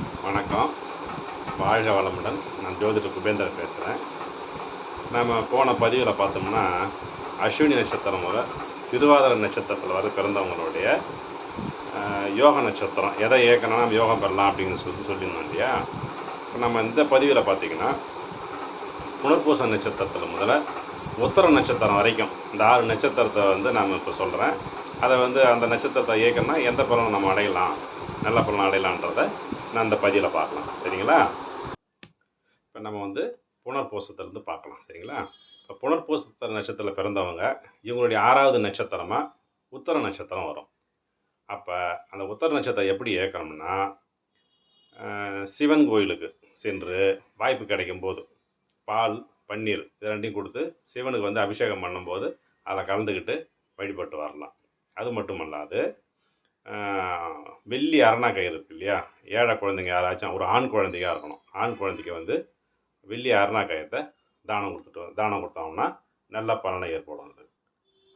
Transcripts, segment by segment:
வணக்கம். வாழ்க வளமுடன். நான் ஜோதிடர் குபேந்தர் பேசுகிறேன் நம்ம போன பதிவில் பார்த்தோம்னா அஸ்வினி நட்சத்திரம் வர திருவாதிர நட்சத்திரத்தில் வர பிறந்தவங்களுடைய யோக நட்சத்திரம். எதை ஏற்கனவே நம்ம யோகம் பெறலாம் அப்படின்னு சொல்லி சொல்லியிருந்தோம் இல்லையா? இப்போ நம்ம இந்த பதிவில் பார்த்தீங்கன்னா புனர்பூச நட்சத்திரத்தில் முதல்ல உத்தர நட்சத்திரம் வரைக்கும் இந்த ஆறு நட்சத்திரத்தை வந்து நான் இப்போ சொல்கிறேன் அதை வந்து அந்த நட்சத்திரத்தை இயக்கணும்னா எந்த பலனை நம்ம அடையலாம்? நல்ல பலன் அடையலான்றதை நான் இந்த பதிவில் பார்க்கலாம். சரிங்களா? இப்போ நம்ம வந்து புனர்பூசத்துலேருந்து பார்க்கலாம். சரிங்களா? இப்போ புனர்பூசத்த நட்சத்திரத்தில் பிறந்தவங்க இவங்களுடைய ஆறாவது நட்சத்திரமாக உத்தர நட்சத்திரம் வரும். அப்போ அந்த உத்தர நட்சத்திரம் எப்படி ஏற்கணும்னா சிவன் கோயிலுக்கு சென்று வாய்ப்பு கிடைக்கும் போது பால் பன்னீர் இது ரெண்டையும் கொடுத்து சிவனுக்கு வந்து அபிஷேகம் பண்ணும்போது அதில் கலந்துக்கிட்டு வழிபட்டு வரலாம். அது மட்டும் அல்லாது வெள்ளி வெள்ளி கயிறு இருக்கு இல்லையா? ஏழை குழந்தைங்க யாராச்சும் ஒரு ஆண் குழந்தையாக இருக்கணும். ஆண் குழந்தைக்கு வந்து வெள்ளி அரணா கயத்தை தானம் கொடுத்துட்டு தானம் கொடுத்தோம்னா நல்ல பலனை ஏற்படும் அது.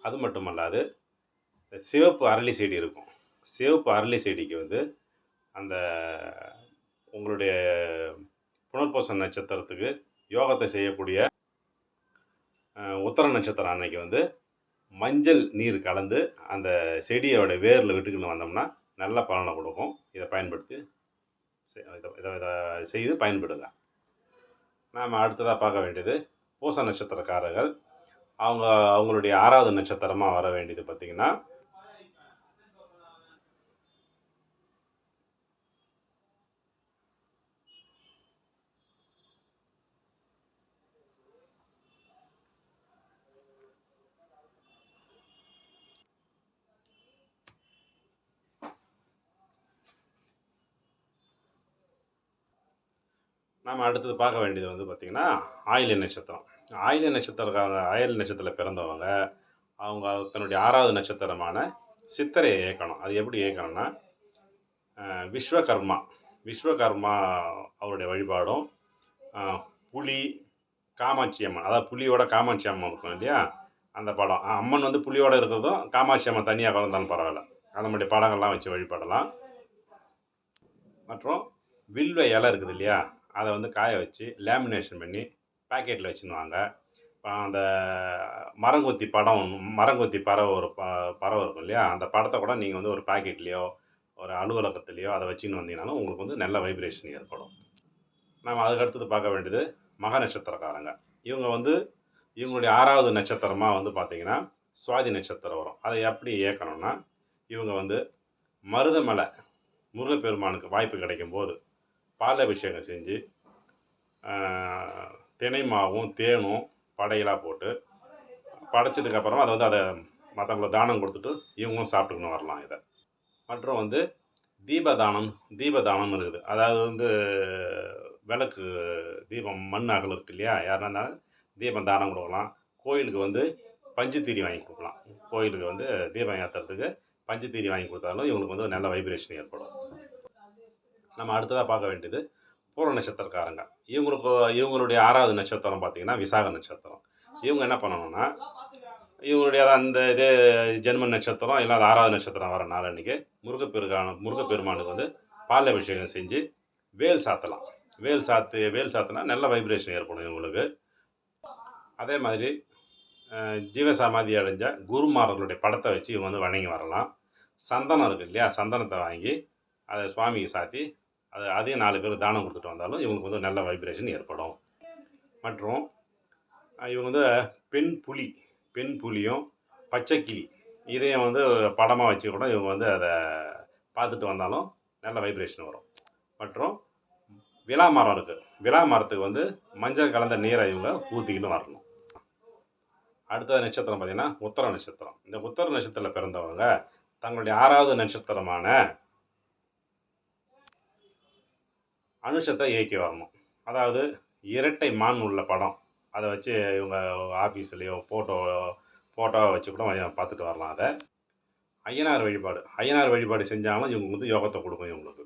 அது மட்டும் அல்லாது சிவப்பு அரளி செடி இருக்கும். சிவப்பு அரளி செடிக்கு வந்து அந்த உங்களுடைய புனர்பூச நட்சத்திரத்துக்கு யோகத்தை செய்யக்கூடிய உத்தர நட்சத்திரம் அன்னைக்கு வந்து மஞ்சள் நீர் கலந்து அந்த செடியோட வேரில் விட்டுக்கின்னு வந்தோம்னா நல்ல பலனை கொடுக்கும். இதை பயன்படுத்தி இதை இதை இதை செய்து பயன்படுங்க நாம் அடுத்ததாக பார்க்க வேண்டியது பூச நட்சத்திரக்காரர்கள். அவங்க அவங்களுடைய ஆறாவது நட்சத்திரமாக வர வேண்டியது பார்த்திங்கன்னா நாம் அடுத்தது பார்க்க வேண்டியது வந்து பார்த்திங்கன்னா ஆயில்ய நட்சத்திரம். ஆயில்ய நட்சத்திரக்கார ஆயில்ய நட்சத்திரத்தில் பிறந்தவங்க அவங்க தன்னுடைய ஆறாவது நட்சத்திரமான சித்திரையை இயக்கணும். அது எப்படி இயக்கணும்னா விஸ்வகர்மா விஸ்வகர்மா அவருடைய வழிபாடும் புலி காமாட்சி அம்மன் அதாவது புலியோட காமாட்சி அம்மன் இருக்கும் இல்லையா? அந்த படம். அம்மன் வந்து புலியோட இருக்கிறதும் காமாட்சி அம்மன் தனியாக கலந்தாலும் பரவாயில்ல. அந்த மாதிரி படங்கள்லாம் வச்சு வழிபடலாம். மற்றும் வில்வ இலை இருக்குது இல்லையா? அதை வந்து காய வச்சு லேமினேஷன் பண்ணி பேக்கெட்டில் வச்சுருந்தாங்க அந்த மரங்கொத்தி படம் மரங்கொத்தி பறவை ஒரு ப பறவை இருக்கும் இல்லையா? அந்த படத்தை கூட நீங்கள் வந்து ஒரு பேக்கெட்லேயோ ஒரு அலுவலகத்துலேயோ அதை வச்சுன்னு வந்தீங்கனாலும் உங்களுக்கு வந்து நல்ல வைப்ரேஷன் ஏற்படும். நாம் அதுக்கு அடுத்தது பார்க்க வேண்டியது மக நட்சத்திரக்காரங்க. இவங்க வந்து இவங்களுடைய ஆறாவது நட்சத்திரமாக வந்து பார்த்தீங்கன்னா சுவாதி நட்சத்திரம் வரும். அதை எப்படி இயக்கணும்னா இவங்க வந்து மருதமலை முருகப்பெருமானுக்கு வாய்ப்பு கிடைக்கும் போது பால் அபிஷேகம் செஞ்சு தினை மாவும் தேனும் படையலாக போட்டு படைச்சதுக்கப்புறமா அதை வந்து அதை மற்றவங்களுக்கு தானம் கொடுத்துட்டு இவங்களும் சாப்பிட்டுக்கணும் வரலாம் இதை. மற்றும் வந்து தீபதானம் தீபதானம் இருக்குது. அதாவது வந்து விளக்கு தீபம் மண் அகல் இருக்கு இல்லையா? யாருன்னா இருந்தாலும் தீபம் தானம் கொடுக்கலாம். கோயிலுக்கு வந்து பஞ்சுத்தீரி வாங்கி கொடுக்கலாம். கோயிலுக்கு வந்து தீபம் ஏற்றுறதுக்கு பஞ்சுத்தீரி வாங்கி கொடுத்தாலும் இவங்களுக்கு வந்து நல்ல வைப்ரேஷன் ஏற்படும். நம்ம அடுத்ததாக பார்க்க வேண்டியது பூர நட்சத்திரக்காரங்க. இவங்களுக்கு இவங்களுடைய ஆறாவது நட்சத்திரம் பார்த்திங்கன்னா விசாக நட்சத்திரம். இவங்க என்ன பண்ணணும்னா இவங்களுடைய அந்த இது ஜென்ம நட்சத்திரம் இல்லை அது ஆறாவது நட்சத்திரம் வர நாள் அன்றைக்கி முருகப்பெருகான முருகப்பெருமானுக்கு வந்து பால் அபிஷேகம் செஞ்சு வேல் சாத்தலாம். வேல் சாத்து வேல் சாத்தினா நல்ல வைப்ரேஷன் ஏற்படும் இவங்களுக்கு. அதே மாதிரி ஜீவசமாதி அடைஞ்ச குருமார்களுடைய படத்தை வச்சு இவங்க வந்து வணங்கி வரலாம். சந்தனம் இருக்குது இல்லையா? சந்தனத்தை வாங்கி அதை சுவாமிக்கு சாத்தி அது அதே நாலு பேர் தானம் கொடுத்துட்டு வந்தாலும் இவங்களுக்கு வந்து நல்ல வைப்ரேஷன் ஏற்படும். மற்றும் இவங்க வந்து பெண் புலி பெண் புலியும் பச்சைக்கிளி இதையும் வந்து படமாக வச்சு கூட இவங்க வந்து அதை பார்த்துட்டு வந்தாலும் நல்ல வைப்ரேஷன் வரும். மற்றும் விலா மரம் இருக்குது விலா மரத்துக்கு வந்து மஞ்சள் கலந்த நீரை இவங்க ஊற்றிக்கிட்டு வரணும். அடுத்த நட்சத்திரம் பார்த்திங்கன்னா உத்தர நட்சத்திரம். இந்த உத்தர நட்சத்திரத்தில் பிறந்தவங்க தங்களுடைய ஆறாவது நட்சத்திரமான அனுஷத்தை இயக்கி வரணும். அதாவது இரட்டை மான் உள்ள படம். அதை வச்சு இவங்க ஆஃபீஸ்லேயோ ஃபோட்டோ ஃபோட்டோவை வச்சு கூட பார்த்துட்டு வரலாம் அதை. ஐயனார் வழிபாடு. ஐயனார் வழிபாடு செஞ்சாலும் இவங்க வந்து யோகத்தை கொடுக்கும் இவங்களுக்கு.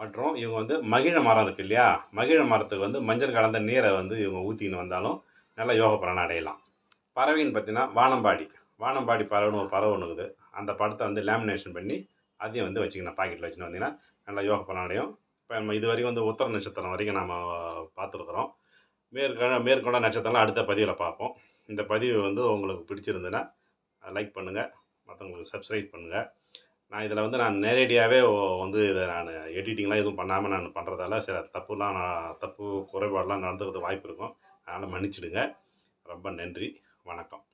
மற்றும் இவங்க வந்து மகிழ மரம் இருக்குது இல்லையா? மகிழ மரத்துக்கு வந்து மஞ்சள் கலந்த நீரை வந்து இவங்க ஊற்றின்னு வந்தாலும் நல்லா யோக பலனை அடையலாம். பறவைன்னு பார்த்தீங்கன்னா வானம்பாடி. வானம்பாடி பறவைன்னு ஒரு பறவை ஒன்று இருக்குது. அந்த படத்தை வந்து லேமினேஷன் பண்ணி அதையும் வந்து வச்சுக்கணும். பாக்கெட்டில் வச்சுன்னு வந்தீங்கன்னா நல்லா யோக பலன் அடையும். இப்போ நம்ம இது வரைக்கும் வந்து உத்தர நட்சத்திரம் வரைக்கும் நம்ம பார்த்துருக்குறோம். மேற்கொண்ட மேற்கொண்ட நட்சத்திரம்லாம் அடுத்த பதிவில் பார்ப்போம். இந்த பதிவு வந்து உங்களுக்கு பிடிச்சிருந்துன்னா லைக் பண்ணுங்கள் மற்றவங்களுக்கு சப்ஸ்கிரைப் பண்ணுங்கள் நான் இதில் வந்து நான் நேரடியாகவே வந்து இதை நான் எடிட்டிங்லாம் எதுவும் பண்ணாமல் நான் பண்ணுறதால சில தப்புலாம் நான் தப்பு குறைபாடெலாம் நடந்துக்கிறது வாய்ப்பு இருக்கும். அதனால் மன்னிச்சிடுங்க. ரொம்ப நன்றி. வணக்கம்.